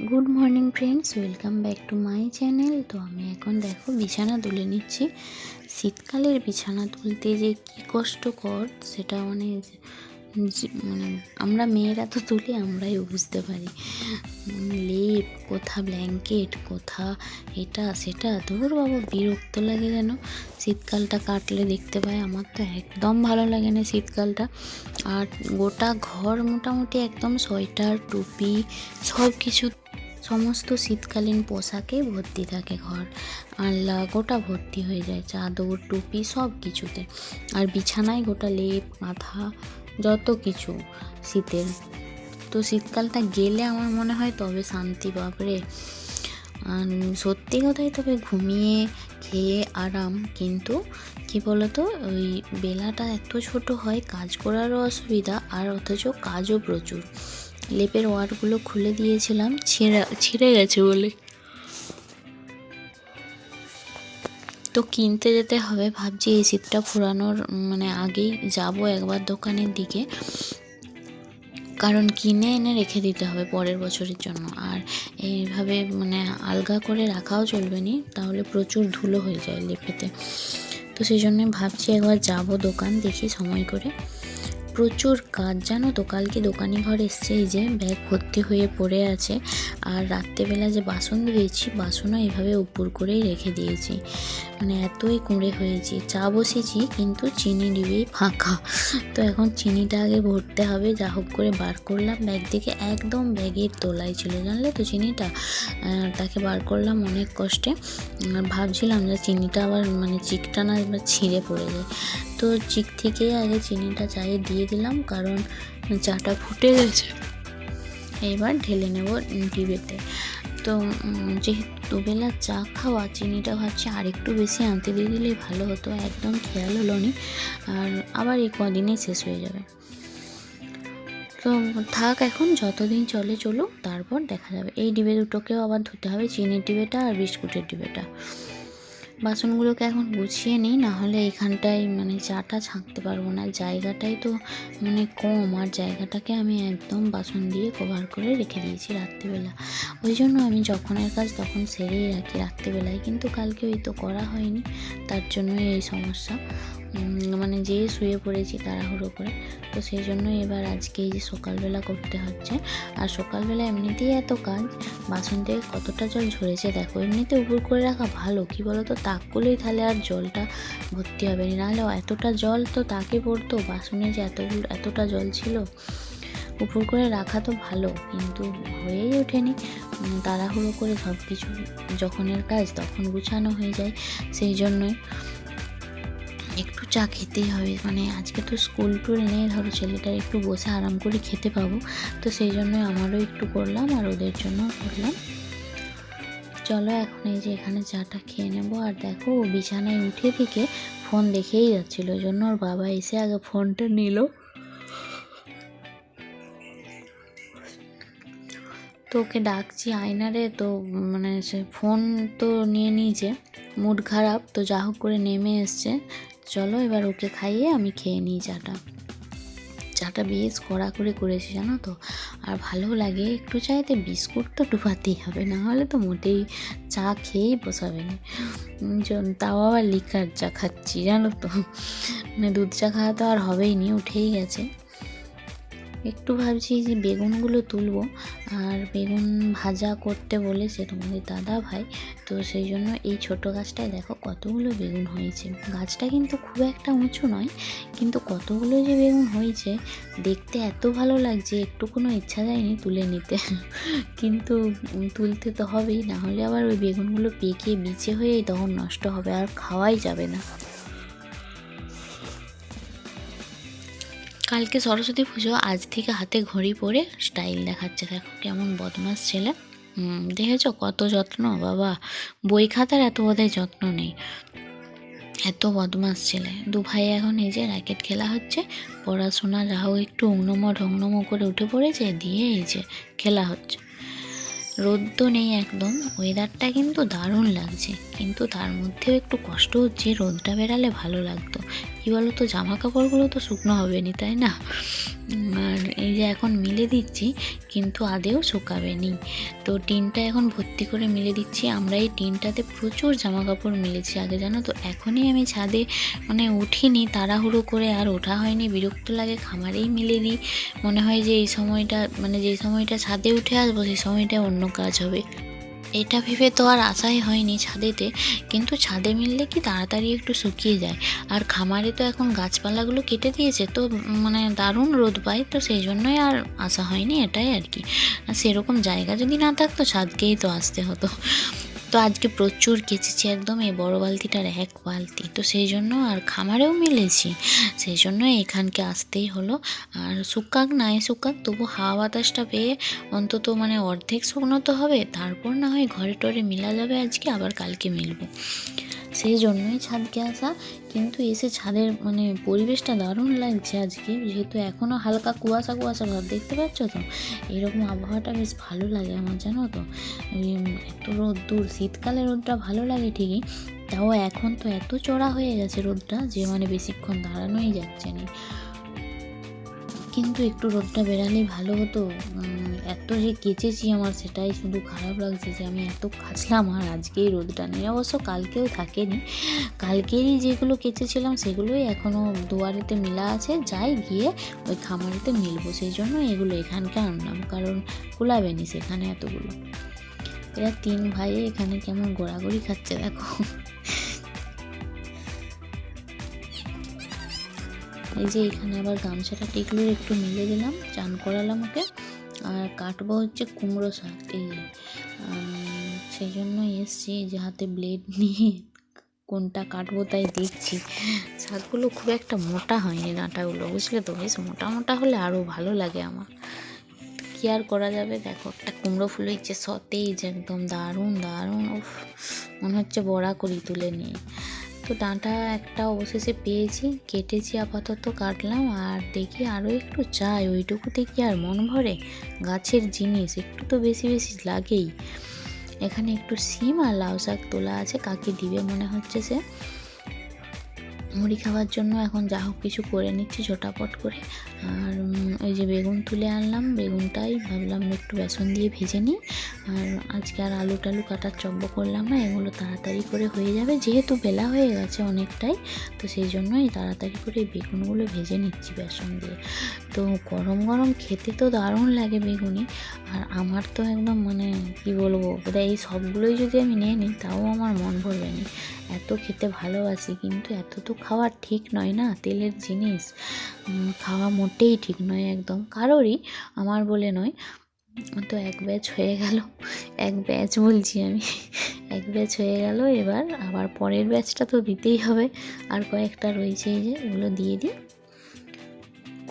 Good morning friends welcome back to my channel. তো আমি এখন দেখো বিছানা তুলে নিচ্ছি। শীতকালের বিছানা তুলতে যে কী কষ্টকর সেটা মানে মানে আমরা মেয়েরা তো তুলি আমরাই বুঝতে পারি। উম, লেপ কোথা ব্ল্যাঙ্কেট কোথা এটা সেটা। ধুর বাবু বিরক্ত লাগে যেন। শীতকালটা কাটলে দেখতে পাই আমার তো একদম ভালো লাগে না শীতকালটা। আর গোটা ঘর মোটামুটি একদম সোয়েটার টুপি সব কিছু সমস্ত শীতকালীন পোশাকে ভর্তি থাকে ঘর। আল্লা গোটা ভর্তি হয়ে যায়, চাদর, টুপি সব কিছুতে। আর বিছানায় গোটা লেপ, মাথা, যত কিছু শীতের। তো শীতকালটা গেলে আমার মনে হয় তবে শান্তি বাপরে আর সত্যি কথাই তবে ঘুমিয়ে খেয়ে আরাম, কিন্তু কি বলতো, ওই বেলাটা এত ছোট হয়, কাজ করারও অসুবিধা, আর অথচ কাজও প্রচুর। লেপের ওয়ারগুলো খুলে দিয়েছিলাম, ছিঁড়ে ছিঁড়ে গেছে বলে। তো কিনতে যেতে হবে ভাবছি, এই শীতটা ফুরানোর মানে আগেই যাব একবার দোকানের দিকে। কারণ কিনে এনে রেখে দিতে হবে পরের বছরের জন্য। আর এইভাবে মানে আলগা করে রাখাও চলবে না, তাহলে প্রচুর ধুলো হয়ে যায় লেপেতে। তো সেই জন্য ভাবছি একবার যাব দোকান দেখি সময় করে। প্রচুর কাজ। জানো তো, কালকে দোকানি ঘর এসছে, এই যে ব্যাগ ভর্তি হয়ে পড়ে আছে। আর রাত্রেবেলা যে বাসন ধুয়েছি, বাসনও এভাবে উপর করেই রেখে দিয়েছি। মানে এতই কুঁড়ে হয়েছি। চা বসেছি, কিন্তু চিনি ডিবেই ফাঁকা। তো এখন চিনিটা আগে ভরতে হবে। যা হোক করে বার করলাম। ব্যাগ থেকে একদম ব্যাগের তোলায় ছিল। জানলে তো চিনিটা? তাকে বার করলাম অনেক কষ্টে। আর ভাবছিলাম যে চিনিটা আবার মানে চিকটা না, এবার ছিঁড়ে পড়ে যায়। তো চিক থেকে আগে চিনিটা চায়ে দিয়ে দিলাম, কারণ চাটা ফুটে গেছে। এবার ঢেলে নেব ডিবেতে। তো যেহেতু দুবেলা চা খাওয়া, চিনিটা ভাবছি আর একটু বেশি আনতে দিয়ে দিলেই ভালো হতো, একদম খেয়াল হলো নি, আর আবার এই কদিনেই শেষ হয়ে যাবে। তো, থাক এখন, যতদিন চলে চলুক, তারপর দেখা যাবে। এই ডিবে দুটোকেও আবার ধুতে হবে, চিনির ডিবেটা আর বিস্কুটের ডিবেটা। বাসনগুলোকে এখন গুছিয়ে নিই, নাহলে এখানটায় মানে চাটা ছাঁকতে পারব না। জায়গাটাই তো মানে কম, আর জায়গাটাকে আমি একদম বাসন দিয়ে কভার করে রেখে দিয়েছি রাত্রিবেলা। ওই জন্য আমি যখনের কাজ তখন সেরেই রাখি রাত্রিবেলায়, কিন্তু কালকে ওই তো করা হয়নি, তার জন্যই এই সমস্যা। মানে যে শুয়ে পড়েছি তাড়াহুড়ো করে। তো সেই জন্য এবার আজকে এই যে সকালবেলা করতে হচ্ছে। আর সকালবেলা এমনিতেই এত কাজ, বাসন থেকে কতটা জল ঝরেছে দেখো। এমনিতে উপর করে রাখা ভালো, কি বলো তো তাক করলেই তাহলে আর জলটা ভর্তি হবে না। নাহলে এতটা জল তো তাকে পড়তো, বাসনে যে এতগুলো এতটা জল ছিল। উপর করে রাখা তো ভালো, কিন্তু হয়েই ওঠেনি। তাড়াহুড়ো করে সব কিছু যখনের কাজ তখন গুছানো হয়ে যায়। সেই জন্যই একটু চা খেতেই হবে। মানে আজকে তো স্কুল টুল নেই, ধরো ছেলেটার একটু বসে আরাম করে খেতে পাবো। তো সেই জন্য আমারও একটু করলাম আর ওদের জন্য করলাম। চলো এখন এই যে এখানে চাটা খেয়ে নেব। আর দেখো, ও বিছানায় উঠে থেকে ফোন দেখেই যাচ্ছিল। ওই জন্য ওর বাবা এসে আগে ফোনটা নিল। তো ওকে ডাকছি আয়নারে তো মানে সে ফোন তো নিয়ে নিয়েছে মুড খারাপ, তো যা হোক করে নেমে এসছে। চলো এবার ওকে খাইয়ে আমি খেয়ে নিই চাটা। চাটা বেশ কড়া করে করেছি জানো তো, আর ভালো লাগে। একটু চাইতে বিস্কুট তো ডুবাতেই হবে, না হলে তো মোটেই চা খেয়েই বসাবে না। তাও আবার লিকার চা খাচ্ছি, জানো তো। মানে দুধ চা খাওয়া তো আর হবেই নি, উঠেই গেছে। একটু ভাবছি যে বেগুনগুলো তুলবো, আর বেগুন ভাজা করতে বলেছে তোমাদের দাদা ভাই, তো সেই জন্য এই ছোট গাছটায় দেখো কতগুলো বেগুন হয়েছে। গাছটা কিন্তু খুব একটা উঁচু নয়, কিন্তু কতগুলো যে বেগুন হয়েছে, দেখতে এত ভালো লাগছে, একটু কোনো ইচ্ছা যায়নি তুলে নিতে। কিন্তু তুলতে তো হবেই, না হলে আবার ওই বেগুনগুলো পেকে বিচে হয়ে তখন নষ্ট হবে, আর খাওয়াই যাবে না। কালকে সরস্বতী পুজো, আজ থেকে হাতে ঘড়ি পরে স্টাইল দেখাচ্ছে। দেখো কেমন বদমাস ছেলে। হুম, দেখেছ কত যত্ন? বাবা, বই খাতার এত বোধহয় যত্ন নেই। এত বদমাস ছেলে। দু ভাই এখন এই যে র্যাকেট খেলা হচ্ছে। পড়াশোনা হোক, একটু অংনম ঢংনম করে উঠে পড়েছে, দিয়ে এই যে খেলা হচ্ছে। রোদ তো নেই একদম ওয়েদারটা কিন্তু দারুণ লাগছে। কিন্তু তার মধ্যেও একটু কষ্ট হচ্ছে, রোদটা বেরালে ভালো লাগতো। কী বলো তো জামা কাপড়গুলো তো শুকনো হবে নি তাই না? আর এই যে এখন মিলে দিচ্ছি, কিন্তু আদেও শুকাবে নি তো টিনটা এখন ভর্তি করে মিলে দিচ্ছি। আমরা এই টিনটাতে প্রচুর জামা কাপড় মিলেছি আগে, জানো তো? এখনই আমি ছাদে মানে উঠিনি, তাড়াহুড়ো করে আর ওঠা হয়নি, বিরক্ত লাগে, খামারেই মিলে দিই। মনে হয় যে এই সময়টা মানে যেই সময়টা ছাদে উঠে আসব, সেই সময়টা অন্য কাজ হবে। এটা ভেবে তো আর আশাই হয়নি ছাদেতে, কিন্তু ছাদে মিললে কি তাড়াতাড়ি একটু শুকিয়ে যায়? আর খামারে তো এখন গাছপালাগুলো কেটে দিয়েছে, তো মানে দারুণ রোদ পায়, তো সেই জন্যই আর আশা হয়নি এটাই আর কি। আর সেরকম জায়গা যদি না থাকতো ছাদকেই তো আসতে হতো। তো আজকে প্রচুর কেচেছি একদম এই বড় বালতিটার এক বালতি। তো সেই জন্য আর খামারেও মিলেছি। সেই জন্য এখানকে আসতেই হলো। আর শুকাক নাই শুকাক, তবু হাওয়া বাতাসটা পেয়ে অন্তত মানে অর্ধেক শুকনো তো হবে, তারপর না হয় ঘরে টরে মিলা যাবে আজকে, আবার কালকে মিলবো। সেই জন্যই ছাদকে আসা কিন্তু এসে ছাদের মানে পরিবেশটা দারুণ লাগছে আজকে। যেহেতু এখনও হালকা কুয়াশা কুয়াশা ভাব, দেখতে পাচ্ছ তো? এরকম আবহাওয়াটা বেশ ভালো লাগে আমার, জানো তো? এত রোদ্দুর, শীতকালে রোদটা ভালো লাগে ঠিকই, তাও এখন তো এত চড়া হয়ে গেছে রোদটা যে মানে বেশিক্ষণ দাঁড়ানোই যাচ্ছে না। কিন্তু একটু রোদটা বেরালেই ভালো হতো এত যে কেচেছি আমার, সেটাই শুধু খারাপ লাগছে যে আমি এত কাচলাম আর আজকেই রোদটা নেই। অবশ্য কালকেও থাকেনি। কালকেরই যেগুলো কেচেছিলাম, সেগুলোই এখনও দুয়ারেতে মেলা আছে। যাই গিয়ে ওই খামারেতে মিলবো। সেই জন্য এগুলো এখানকে আনলাম, কারণ কুলাবে নি সেখানে এতগুলো। এরা তিন ভাই এখানে কেমন গোড়াগড়ি খাচ্ছে দেখো। এই যে এখানে আবার গামছাটা টিকলুর একটু মিলে দিলাম, চান করালাম ওকে। আর কাটবো হচ্ছে কুমড়ো শাক, এই সেই জন্য এসছি যে হাতে ব্লেড নিয়ে কোনটা কাটবো তাই দেখছি। শাকগুলো খুব একটা মোটা হয়নি ডাঁটাগুলো, বুঝলে তো? বেশ মোটা মোটা হলে আরও ভালো লাগে আমার। কী আর করা যাবে? দেখো, একটা কুমড়ো ফুল হচ্ছে সতেজ, একদম দারুণ দারুণ। উফ, মনে হচ্ছে বড়া করি তুলে নিয়ে। তো ডাঁটা একটা অবশেষে পেয়েছি, কেটেছি আপাতত, কাটলাম আর দেখি আরও একটু চাই। ওইটুকুতে কি আর মন ভরে গাছের জিনিস, একটু তো বেশি বেশি লাগেই। এখানে একটু সিম আর লাউ শাক তোলা আছে, কাকে দিবে মনে হচ্ছে সে? মুড়ি খাওয়ার জন্য এখন যা হোক কিছু করে নিচ্ছি ঝোটাপট করে। আর ওই যে বেগুন তুলে আনলাম, বেগুনটাই ভাবলাম একটু বেসন দিয়ে ভেজে নিই। আর আজকে আর আলু টালু কাটার চব্য করলাম না, এগুলো তাড়াতাড়ি করে হয়ে যাবে, যেহেতু বেলা হয়ে গেছে অনেকটাই, তো সেই জন্যই তাড়াতাড়ি করে বেগুনগুলো ভেজে নিচ্ছি বেসন দিয়ে। তো গরম গরম খেতে তো দারুণ লাগে বেগুনি, আর আমার তো একদম মানে কি বলব, বোধহয় এই সবগুলোই যদি আমি নিয়ে নিই, তাও আমার মন ভরবে না। এত খেতে ভালোবাসি, কিন্তু এত তো খাওয়া ঠিক নয় না, তেলের জিনিস। খাওয়া খাওয়া মোটেই ঠিক নয় একদম। কারোরই, আমার বলে নয়। তো এক ব্যাচ হয়ে গেল। এক ব্যাচ বলছি আমি। এক ব্যাচ হয়ে গেল, এবার আবার পরের ব্যাচটা তো দিতেই হবে। আর কয়েকটা রয়েছে এই যে ওগুলো দিয়ে দিই।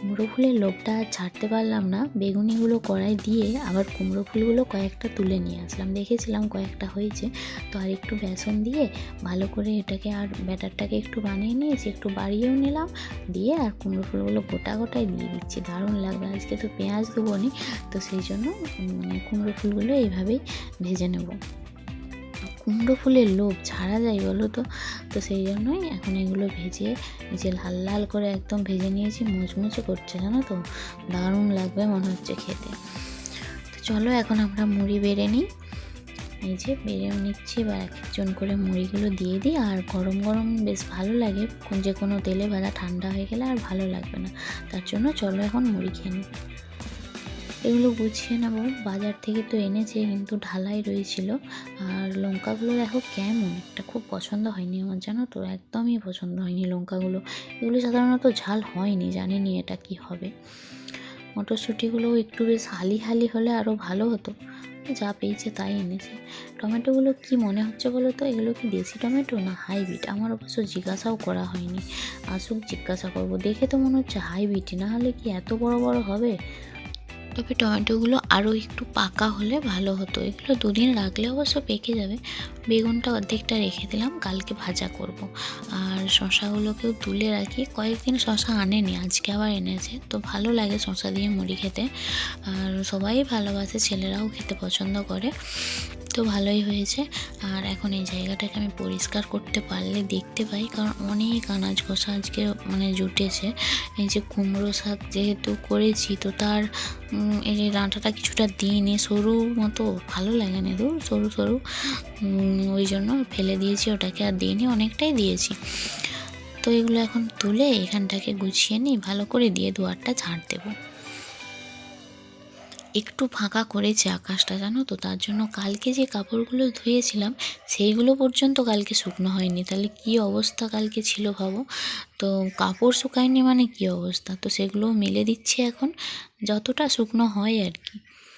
কুমড়ো ফুলের লোভটা আর ছাড়তে পারলাম না, বেগুনিগুলো কড়াই দিয়ে আবার কুমড়ো ফুলগুলো কয়েকটা তুলে নিয়ে আসলাম। দেখেছিলাম কয়েকটা হয়েছে, তো আর একটু বেসন দিয়ে ভালো করে এটাকে আর ব্যাটারটাকে একটু বানিয়ে নিয়েছি, একটু বাড়িয়েও নিলাম, দিয়ে আর কুমড়ো ফুলগুলো গোটা গোটাই দিয়ে দিচ্ছি। দারুণ লাগবে আজকে তো পেঁয়াজ দেবো তো সেই জন্য মানে কুমড়ো ফুলগুলো এইভাবেই ভেজে নেব। কুমড়ো ফুলের লোভ ছাড়া যায় বলো তো? তো সেই জন্যই এখন এগুলো ভেজে যে লাল লাল করে একদম ভেজে নিয়েছি, মুচমুচে করছে জানো তো? দারুণ লাগবে মনে হচ্ছে খেতে। তো চলো এখন আমরা মুড়ি বেড়ে নিই। এই যে বেড়েও নিচ্ছি বা এক একজন করে মুড়িগুলো দিয়ে দিই। আর গরম গরম বেশ ভালো লাগে, যে কোনো তেলে ভাজা ঠান্ডা হয়ে গেলে আর ভালো লাগবে না। তার জন্য চলো এখন মুড়ি খেয়ে নিই। এগুলো গুছিয়ে নেব। বাজার থেকে তো এনেছে, কিন্তু ঢালাই রয়েছিল। আর লঙ্কাগুলো দেখো কেমন? একটা খুব পছন্দ হয়নি আমার, জানো তো? একদমই পছন্দ হয়নি লঙ্কাগুলো। এগুলো সাধারণত ঝাল হয়নি জানি নি এটা কি হবে। মটরশুঁটিগুলোও একটু বেশ হালি হালি হলে আরও ভালো হতো। যা পেয়েছে তাই এনেছে। টমেটোগুলো কি মনে হচ্ছে বলো তো? এগুলো কি দেশি টমেটো না হাইব্রিড? আমার অবশ্য জিজ্ঞাসাও করা হয়নি। আসুক জিজ্ঞাসা করব। দেখে তো মনে হচ্ছে হাইব্রিড, না হলে কি এত বড় বড় হবে? তবে টমেটোগুলো আরও একটু পাকা হলে ভালো হতো। এগুলো দুদিন রাখলে অবশ্য পেকে যাবে। বেগুনটা অর্ধেকটা রেখে দিলাম, কালকে ভাজা করব। আর শশাগুলোকেও তুলে রাখি। কয়েকদিন শশা আনেনি, আজকে আবার এনেছে। তো ভালো লাগে শশা দিয়ে মুড়ি খেতে। আর সবাই ভালোবাসে, ছেলেরাও খেতে পছন্দ করে। তো ভালোই হয়েছে। আর এখন এই জায়গাটাকে আমি পরিষ্কার করতে পারলে দেখতে পাই, কারণ অনেক আনাজ খোসা আজকে মানে জুটেছে। এই যে কুমড়ো শাক যেহেতু করেছি, তো তার এই যে ডাঁটাটা কিছুটা দিইনি, সরু মতো, ভালো লাগে না তো, সরু সরু ওই জন্য ফেলে দিয়েছি, ওটাকে আর দিইনি, অনেকটাই দিয়েছি। তো এগুলো এখন তুলে এখানটাকে গুছিয়ে নিই, ভালো করে দিয়ে দুয়ারটা ঝাড় দেবো। একটু ফাঁকা করেছে আকাশটা, জানো তো? তার জন্য কালকে যে কাপড়গুলো ধুয়েছিলাম, সেইগুলো পর্যন্ত কালকে শুকনো হয়নি। তাহলে কি অবস্থা কালকে ছিল ভাবো? তো কাপড় শুকায়নি মানে কি অবস্থা? তো সেগুলো মেলে দিচ্ছে এখন। যতটা শুকনো হয় আর কি।